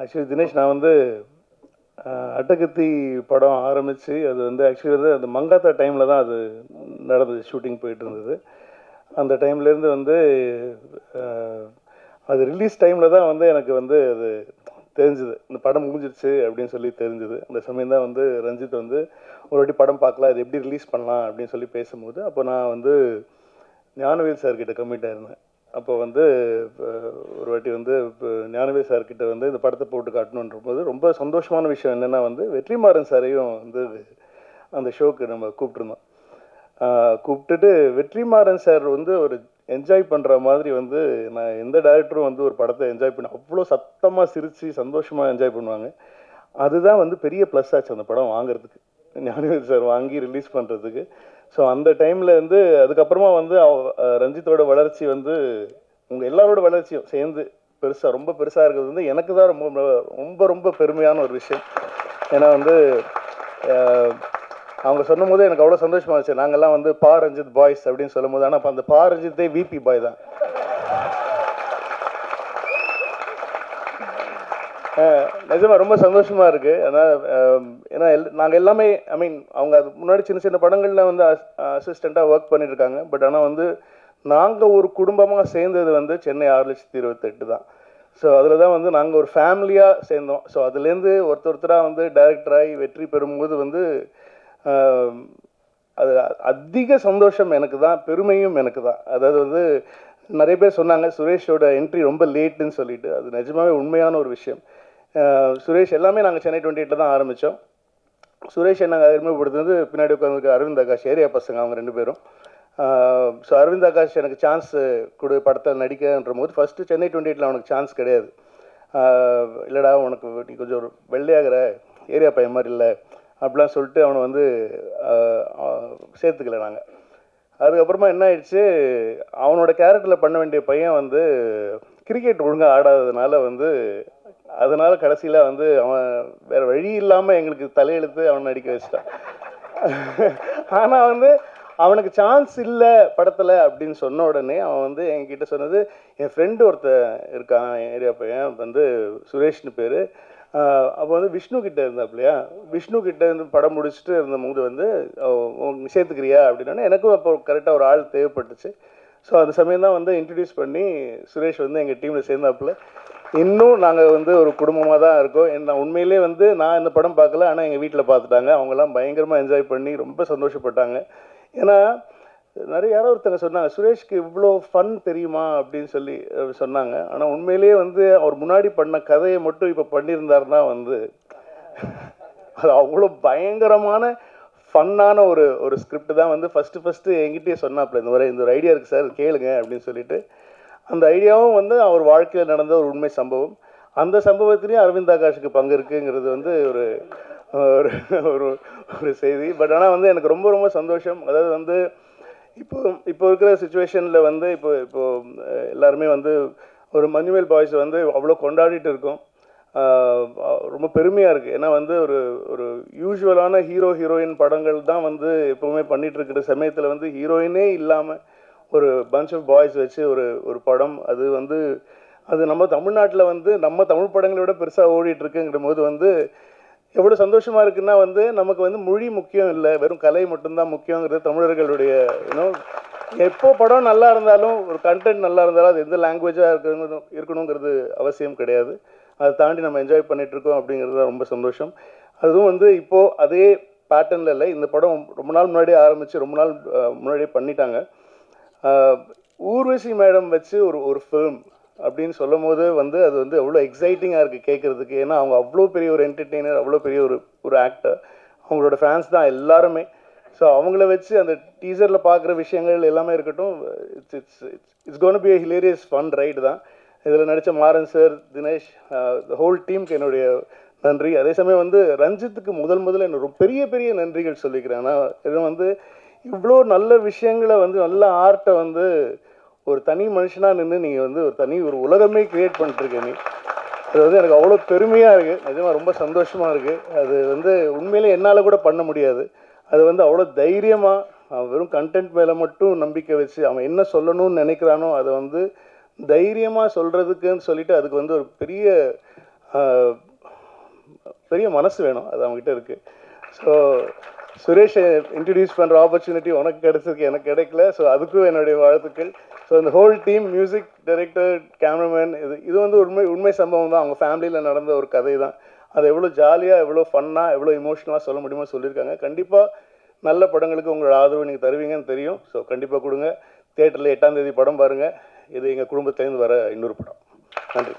Actually Dinesh நான் வந்து அட்டகத்தி படம் ஆரம்பித்து அது வந்து ஆக்சுவலி வந்து அந்த மங்காத்தா டைமில் தான் அது நடந்தது ஷூட்டிங் போயிட்டு இருந்தது. அந்த டைம்லேருந்து வந்து அது ரிலீஸ் டைமில் தான் வந்து எனக்கு வந்து அது தெரிஞ்சுது. இந்த படம் முடிஞ்சிருச்சு அப்படின்னு சொல்லி தெரிஞ்சுது. அந்த சமயம் தான் வந்து ரஞ்சித் வந்து ஒரு வாட்டி படம் பார்க்கலாம் அது எப்படி ரிலீஸ் பண்ணலாம் அப்படின்னு சொல்லி பேசும்போது அப்போ நான் வந்து ஞானவேல் சார் கிட்ட கம்மிட் ஆயிருந்தேன். அப்போ வந்து ஒரு வாட்டி வந்து இப்போ ஞானவே சார் வந்து இந்த படத்தை போட்டு காட்டணுன்ற போது ரொம்ப சந்தோஷமான விஷயம் என்னென்னா வந்து வெற்றிமாறன் சாரையும் வந்து அந்த ஷோக்கு நம்ம கூப்பிட்ருந்தோம் கூப்பிட்டுட்டு வெற்றிமாறன் சார் வந்து ஒரு என்ஜாய் பண்ணுற மாதிரி வந்து நான் எந்த டேரக்டரும் வந்து ஒரு படத்தை என்ஜாய் பண்ண அவ்வளோ சத்தமாக சிரித்து சந்தோஷமாக என்ஜாய் பண்ணுவாங்க. அதுதான் வந்து பெரிய ப்ளஸ் ஆச்சு அந்த படம் வாங்குறதுக்கு. ஞானவேல் சார் வாங்கி ரிலீஸ் பண்ணுறதுக்கு ஸோ அந்த டைமில் வந்து அதுக்கப்புறமா வந்து அவ- ரஞ்சித்தோட வளர்ச்சி வந்து உங்கள் எல்லாரோட வளர்ச்சியும் சேர்ந்து பெருசாக ரொம்ப பெருசாக இருக்கிறது வந்து எனக்கு தான் ரொம்ப ரொம்ப- ரொம்ப பெருமையான ஒரு விஷயம். ஏன்னா வந்து அவங்க சொல்லும் போது எனக்கு அவ்வளோ சந்தோஷமாக இருந்துச்சு. நாங்கள்லாம் வந்து பா ரஞ்சித் பாய்ஸ் அப்படின்னு சொல்லும் போது ஆனால் அப்போ அந்த பா ரஞ்சித்தே விபி பாய் தான். நிஜமாக நிஜமா ரொம்ப சந்தோஷமா இருக்கு. ஏன்னா ஏன்னா எல்- நாங்க எல்லாமே ஐ மீன் அவங்க அது முன்னாடி சின்ன சின்ன படங்கள்ல வந்து அசிஸ்டண்ட்டாக ஒர்க் பண்ணிட்டு இருக்காங்க பட் ஆனால் வந்து நாங்க ஒரு குடும்பமா சேர்ந்தது வந்து சென்னை ஆறு லட்சத்தி இருபத்தெட்டு தான். ஸோ அதில் தான் வந்து நாங்கள் ஒரு ஃபேமிலியாக சேர்ந்தோம். ஸோ அதுலேருந்து ஒருத்தர் ஒருத்தராக வந்து டைரக்டராகி வெற்றி பெறும்போது வந்து அது அதிக சந்தோஷம் எனக்கு தான் பெருமையும் எனக்கு தான். அதாவது வந்து நிறைய பேர் சொன்னாங்க சுரேஷோட என்ட்ரி ரொம்ப லேட்டுன்னு சொல்லிட்டு. அது நிஜமாவே உண்மையான ஒரு விஷயம். சுரேஷ் எல்லாமே நாங்கள் சென்னை டுவெண்ட்டி எயிட்டில் தான் ஆரம்பித்தோம் சுரேஷ் நாங்கள் அறிமுகப்படுத்துனது பின்னாடி உட்காந்துருக்க அரவிந்த் ஆகாஷ் ஏரியா பசங்க அவங்க ரெண்டு பேரும். ஸோ அரவிந்த் ஆகாஷ் எனக்கு சான்ஸ் கொடு படத்தில் நடிக்கன்ற போது ஃபஸ்ட்டு சென்னை டுவெண்ட்டி எயிட்டில் அவனுக்கு சான்ஸ் கிடையாது. இல்லைடா உனக்கு நீ கொஞ்சம் ஒரு வெள்ளையாகிற ஏரியா பையன் மாதிரி இல்லை அப்படிலாம் சொல்லிட்டு அவனை வந்து சேர்த்துக்கல நாங்கள் அதுக்கப்புறமா என்ன ஆயிடுச்சு? அவனோட கேரக்டரில் பண்ண வேண்டிய பையன் வந்து கிரிக்கெட் ஒழுங்காக ஆடாததுனால வந்து அதனால கடைசியில் வந்து அவன் வேற வழி இல்லாமல் எங்களுக்கு தலையெழுத்து அவன் நடிக்க வச்சிட்டான். ஆனால் வந்து அவனுக்கு சான்ஸ் இல்லை படத்தில் அப்படின்னு சொன்ன உடனே அவன் வந்து என்கிட்ட சொன்னது என் ஃப்ரெண்டு ஒருத்தன் இருக்கான் என் ஏரியா பையன் வந்து சுரேஷ்னு பேர். அப்போ வந்து விஷ்ணு கிட்ட இருந்தாப்லையா விஷ்ணு கிட்ட இருந்து படம் முடிச்சுட்டு இருந்தபோது வந்து அவ- சேர்த்துக்கிறியா அப்படின்னா எனக்கும் அப்போ கரெக்டாக ஒரு ஆள் தேவைப்பட்டுச்சு. ஸோ அந்த சமயம் தான் வந்து இன்ட்ரடியூஸ் பண்ணி சுரேஷ் வந்து எங்கள் டீமில் சேர்ந்தாப்புல. இன்னும் நாங்கள் வந்து ஒரு குடும்பமாக தான் இருக்கோம். என்ன உண்மையிலே வந்து நான் இந்த படம் பார்க்கல ஆனால் எங்கள் வீட்டில் பார்த்துட்டாங்க. அவங்கெல்லாம் பயங்கரமாக என்ஜாய் பண்ணி ரொம்ப சந்தோஷப்பட்டாங்க. ஏன்னா நிறைய யாரோ ஒருத்தங்க சொன்னாங்க சுரேஷ்க்கு இவ்வளோ ஃபன் தெரியுமா? அப்படின்னு சொல்லி சொன்னாங்க. ஆனால் உண்மையிலேயே வந்து அவர் முன்னாடி பண்ண கதையை மட்டும் இப்போ பண்ணியிருந்தாருன்னா வந்து அது அவ்வளோ பயங்கரமான ஃபன்னான ஒரு ஒரு ஸ்கிரிப்ட் தான் வந்து ஃபஸ்ட்டு ஃபஸ்ட்டு என்கிட்டயே சொன்னாப்புல இந்த ஒரு இந்த ஒரு ஐடியா இருக்குது சார் கேளுங்க அப்படின்னு சொல்லிட்டு. அந்த ஐடியாவும் வந்து அவர் வாழ்க்கையில் நடந்த ஒரு உண்மை சம்பவம். அந்த சம்பவத்திலையும் அரவிந்த் ஆகாஷுக்கு பங்கு இருக்குங்கிறது வந்து ஒரு ஒரு ஒரு ஒரு செய்தி. பட் ஆனால் வந்து எனக்கு ரொம்ப ரொம்ப சந்தோஷம். அதாவது வந்து இப்போ இப்போ இருக்கிற சுச்சுவேஷனில் வந்து இப்போ இப்போ எல்லாருமே வந்து ஒரு மஞ்சுவேல் பாய்ஸ் வந்து அவ்வளோ கொண்டாடிட்டு இருக்கோம். ரொம்ப பெருமையாக இருக்குது ஏன்னா வந்து ஒரு ஒரு யூஸ்வலான ஹீரோ ஹீரோயின் படங்கள் தான் வந்து எப்போவுமே பண்ணிகிட்ருக்கிற சமயத்தில் வந்து ஹீரோயினே இல்லாமல் ஒரு பஞ்ச் ஆஃப் பாய்ஸ் வச்சு ஒரு ஒரு படம். அது வந்து அது நம்ம தமிழ்நாட்டில் வந்து நம்ம தமிழ் படங்களை விட பெருசாக ஓடிட்டுருக்குங்கிற போது வந்து எவ்வளோ சந்தோஷமாக இருக்குன்னா வந்து நமக்கு வந்து மொழி முக்கியம் இல்லை. வெறும் கலை மட்டும்தான் முக்கியங்கிறது தமிழர்களுடைய இன்னும் எப்போ படம் நல்லா இருந்தாலும் ஒரு கண்டென்ட் நல்லா இருந்தாலும் அது எந்த லாங்குவேஜாக இருக்கணும் இருக்கணுங்கிறது அவசியம் கிடையாது. அதை தாண்டி நம்ம என்ஜாய் பண்ணிகிட்ருக்கோம் இருக்கோம் அப்படிங்கிறது தான் ரொம்ப சந்தோஷம். அதுவும் வந்து இப்போது அதே பேட்டர்னில் இல்லை. இந்த படம் ரொம்ப நாள் முன்னாடியே ஆரம்பித்து ரொம்ப நாள் முன்னாடியே பண்ணிட்டாங்க. ஊர்வசி மேடம் வச்சு ஒரு ஒரு ஃபிலிம் அப்படின்னு சொல்லும் போது வந்து அது வந்து அவ்வளோ எக்ஸைட்டிங்காக இருக்குது கேட்குறதுக்கு. ஏன்னா அவங்க அவ்வளோ பெரிய ஒரு என்டர்டெய்னர் அவ்வளோ பெரிய ஒரு ஒரு ஆக்டர் அவங்களோட ஃபேன்ஸ் தான் எல்லாருமே. ஸோ அவங்கள வச்சு அந்த டீசரில் பார்க்குற விஷயங்கள் எல்லாமே இருக்கட்டும் it's it's it's gonna be hilarious fun ride தான். இதில் நடித்த மாறன் சார் தினேஷ் ஹோல் டீமுக்கு என்னுடைய நன்றி. அதே சமயம் வந்து ரஞ்சித்துக்கு முதல் முதல்ல என்ன பெரிய பெரிய நன்றிகள் சொல்லிக்கிறேன். ஆனால் இது வந்து இவ்வளோ நல்ல விஷயங்களை வந்து நல்ல ஆர்ட்டை வந்து ஒரு தனி மனுஷனாக நின்று நீங்கள் வந்து ஒரு தனி ஒரு உலகமே க்ரியேட் பண்ணிட்டுருக்க நீ. அது வந்து எனக்கு அவ்வளோ பெருமையாக இருக்குது நிஜமாக ரொம்ப சந்தோஷமாக இருக்குது அது வந்து உண்மையிலே என்னால் கூட பண்ண முடியாது. அது வந்து அவ்வளோ தைரியமாக அவன் வெறும் கண்டென்ட் மேலே மட்டும் நம்பிக்கை வச்சு அவன் என்ன சொல்லணும்னு நினைக்கிறானோ அதை வந்து தைரியமாக சொல்கிறதுக்குன்னு சொல்லிட்டு அதுக்கு வந்து ஒரு பெரிய பெரிய மனசு வேணும். அது அவங்ககிட்ட இருக்குது ஸோ சுரேஷை இன்ட்ரடியூஸ் பண்ணுற ஆப்பர்ச்சுனிட்டி உனக்கு கிடைச்சிருக்கு எனக்கு கிடைக்கல. ஸோ அதுக்கும் என்னுடைய வாழ்த்துக்கள். ஸோ இந்த whole team music director cameraman இது இது வந்து உண்மை உண்மை சம்பவம் தான். அவங்க ஃபேமிலியில் நடந்த ஒரு கதை தான். அது எவ்வளோ ஜாலியாக எவ்வளோ ஃபன்னாக எவ்வளோ இமோஷனலாக சொல்ல முடியுமோ சொல்லியிருக்காங்க. கண்டிப்பாக நல்ல படங்களுக்கு உங்களோட ஆதரவு நீங்கள் தருவீங்கன்னு தெரியும். ஸோ கண்டிப்பாக கொடுங்க. தேட்டரில் எட்டாம் தேதி படம் பாருங்கள் இது எங்கள் குடும்பத்திலேருந்து வர இன்னொரு படம். நன்றி.